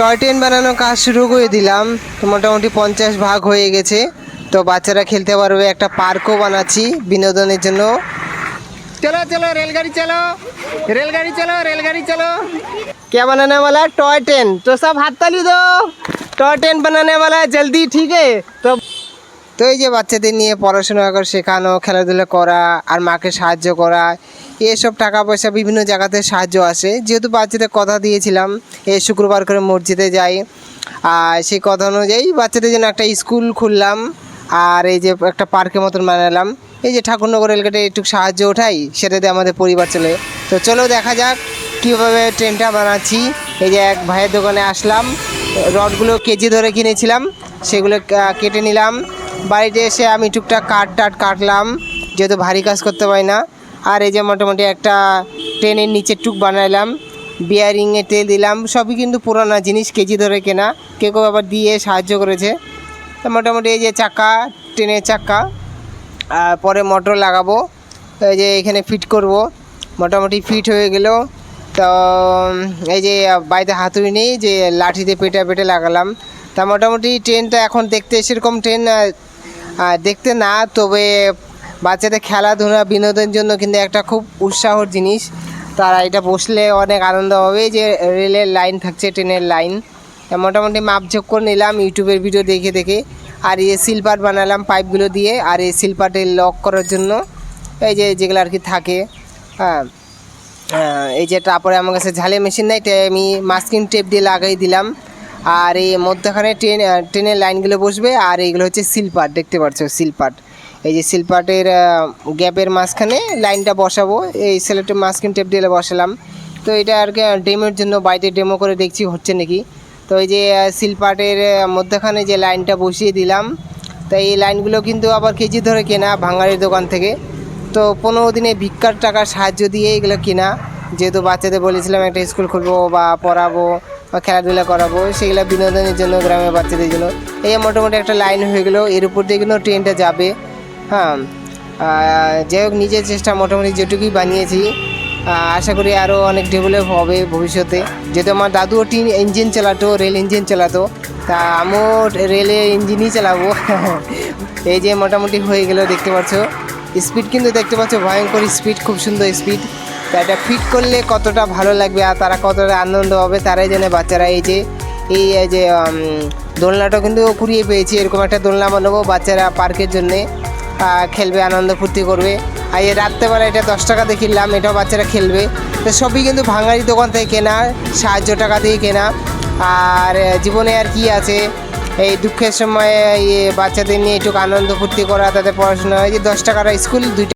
Toy train বানানোর কাজ শুরু করে দিলাম তো মোটামুটি পঞ্চাশ ভাগ হয়ে গেছে তো বাচ্চারা খেলতে পারবে একটা পার্কও বানাচ্ছি বিনোদনের জন্য চলো চলো रेलगाड़ी चलो रेलगाड़ी चलो रेलगाड़ी चलो क्या बनाने वाला है टॉय ट्रेन तो सब हाथ ताली दो टॉय ट्रेन बनाने वाला है जल्दी ठीक है तो তো এই যে বাচ্চাদের নিয়ে পড়াশোনা করে শেখানো, খেলাধুলা করা আর মাকে সাহায্য করা, এসব টাকা পয়সা বিভিন্ন জায়গাতে সাহায্য আসে। যেহেতু বাচ্চাদের কথা দিয়েছিলাম, এই শুক্রবার করে মসজিদে যাই। আর সেই কথা অনুযায়ী বাচ্চাদের জন্য একটা স্কুল খুললাম আর এই যে একটা পার্কের মতন বানালাম। এই যে ঠাকুরনগর রেলগেটে একটু সাহায্য ওঠাই, সেটা দিয়ে আমাদের পরিবার চলে। তো চলো দেখা যাক কীভাবে ট্রেনটা বানাচ্ছি। এই যে এক ভাইয়ের দোকানে আসলাম, রডগুলো কেজি ধরে কিনেছিলাম, সেগুলো কেটে নিলাম। বাড়িতে এসে আমি টুকটাক কাঠ টাট কাটলাম, যেহেতু ভারী কাজ করতে পারি না। আর এই যে মোটামুটি একটা ট্রেনের নিচে টুক বানাইলাম বিয়ারিংয়ে তেল দিলাম, সবই কিন্তু পুরানো জিনিস, কেজি ধরে কেনা। কেউ কেউ আবার দিয়ে সাহায্য করেছে। তো মোটামুটি এই যে চাকা ট্রেনের চাকা, আর পরে মোটর লাগাবো। এই যে এখানে ফিট করব। মোটামুটি ফিট হয়ে গেল। তো এই যে বাড়িতে হাতুড়ি নেই, যে লাঠিতে পেটা পেটে লাগালাম। তা মোটামুটি ট্রেনটা এখন দেখতে সেরকম ট্রেন দেখতে না, তবে বাচ্চাদের খেলাধুলা, বিনোদনের জন্য কিন্তু একটা খুব উৎসাহর জিনিস। তারা এটা বসলে অনেক আনন্দ হবে যে রেলের লাইন থাকছে, ট্রেনের লাইন। মোটামুটি মাপঝোপ করে নিলাম, ইউটিউবের ভিডিও দেখে দেখে। আর এই সিলপাট বানালাম পাইপগুলো দিয়ে, আর এই সিলপাটে লক করার জন্য এই যে যেগুলো আর কি থাকে হ্যাঁ। এই যে তারপরে আমার কাছে ঝালে মেশিন নাই, তাই আমি মাস্কিং টেপ দিয়ে লাগাই দিলাম। আর এই মধ্যখানে ট্রেন ট্রেনের লাইনগুলো বসবে আর এইগুলো হচ্ছে সিলপাট দেখতে পাচ্ছ সিলপাট এই যে সিলপাটের গ্যাপের মাঝখানে লাইনটা বসাবো। এই সেলেটের মাস্কিং টেপ দিয়ে বসালাম। তো এটা আর কি, ডেমোর জন্য বাড়িতে ডেমো করে দেখছি, হচ্ছে নাকি? তো এই যে সিলপাটের মধ্যখানে যে লাইনটা বসিয়ে দিলাম, তো এই লাইনগুলো কিন্তু আবার কেজি ধরে কেনা ভাঙাড়ির দোকান থেকে। তো পনেরো দিনে ভিক্ষার টাকার সাহায্য দিয়ে এগুলো কেনা। যেহেতু বাচ্চাদের বলেছিলাম একটা স্কুল খুলবো বা পড়াবো বা খেলাধুলা করাবো সেগুলো বিনোদনের জন্য, গ্রামের বাচ্চাদের জন্য। এই মোটামুটি একটা লাইন হয়ে গেলো, এর উপর দিয়ে কিন্তু ট্রেনটা যাবে। হ্যাঁ যাই হোক, নিজের চেষ্টা মোটামুটি যেটুকুই বানিয়েছি আশা করি আরও অনেক ডেভেলপ হবে ভবিষ্যতে। যেহেতু আমার দাদুও টিন ইঞ্জিন চালাতো রেল ইঞ্জিন চালাতো, তা আমিও রেলের ইঞ্জিনই চালাবো। এই যে মোটামুটি হয়ে গেল, দেখতে পাচ্ছ। স্পিড কিন্তু দেখতে পাচ্ছ, ভয়ঙ্কর স্পিড খুব সুন্দর স্পিড এটা ফিট করলে কতটা ভালো লাগবে আর তারা কতটা আনন্দ হবে তারাই জানে, বাচ্চারা এই যে এই যে দোলনাটা কিন্তু কুড়িয়ে পেয়েছি, এরকম একটা দোলনা বানাবো বাচ্চারা পার্কের জন্যে খেলবে, আনন্দ ফুর্তি করবে। আর এই রাত্রেবেলা এটা দশ টাকা দিয়ে কিনলাম, এটাও বাচ্চারা খেলবে। তো সবই কিন্তু ভাঙারি দোকান থেকে কেনা, সাহায্য টাকা দিয়ে কেনা। আর জীবনে আর কি আছে? এই দুঃখের সময় বাচ্চাদের নিয়ে একটু আনন্দ ফুর্তি করা, তাদের পড়াশোনা, এই যে দশ টাকার স্কুল, দুইটা